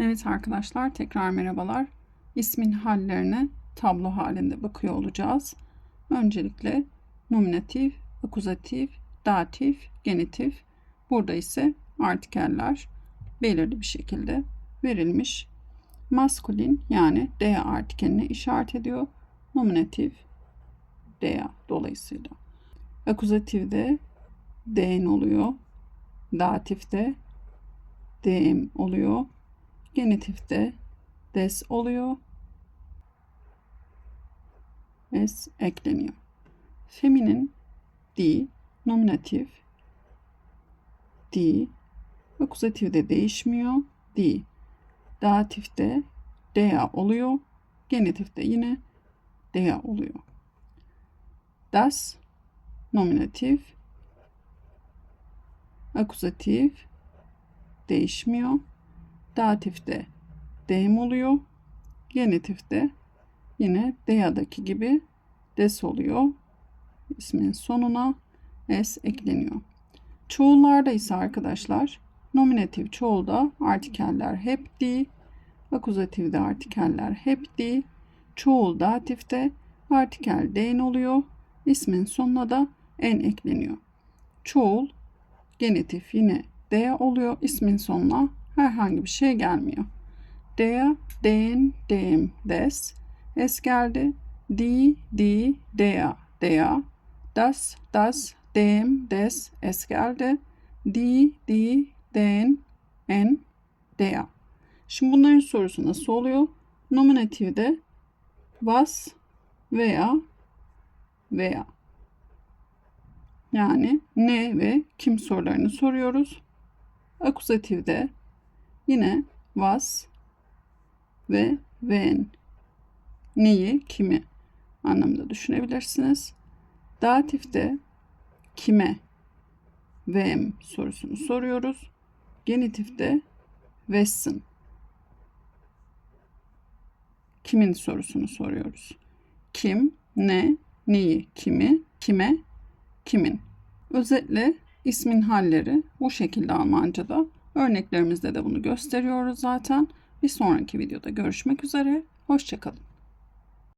Evet arkadaşlar tekrar merhabalar. İsmin hallerine tablo halinde bakıyor olacağız. Öncelikle nominatif, akuzatif, datif, genitif. Burada ise artikeller belirli bir şekilde verilmiş. Maskulin yani D artikelini işaret ediyor. Nominatif D dolayısıyla. Akuzatifde DN oluyor. Datifte DM oluyor. Genitifte des oluyor. S ekleniyor. Feminin D, nominatif D, akuzatifde değişmiyor. D. Datifte DA oluyor. Genitifte yine DA oluyor. Das, nominatif, akuzatif, değişmiyor. Datifte dem oluyor. Genitifte yine deya'daki gibi des oluyor. İsmin sonuna s ekleniyor. Çoğullarda ise arkadaşlar nominatif çoğulda artikeller hep di, akuzatifde artikeller hep di, çoğul datifte artikel den oluyor. İsmin sonuna da en ekleniyor. Çoğul genitif yine D oluyor. İsmin sonuna herhangi bir şey gelmiyor. D, den, dem, des. S geldi. D, di, dea, dea. Das, das, dem, des. S geldi. Di, di, den, en, dea. Şimdi bunların sorusu nasıl oluyor? Nominatifde was veya veya. Yani ne ve kim sorularını soruyoruz. Akuzatifde yine was ve when neyi kimi anlamında düşünebilirsiniz. Datifte kime wem sorusunu soruyoruz. Genitifte wessen kimin sorusunu soruyoruz. Kim, ne, neyi, kimi, kime, kimin. Özetle ismin halleri bu şekilde Almanca'da. Örneklerimizde de bunu gösteriyoruz zaten. Bir sonraki videoda görüşmek üzere. Hoşçakalın.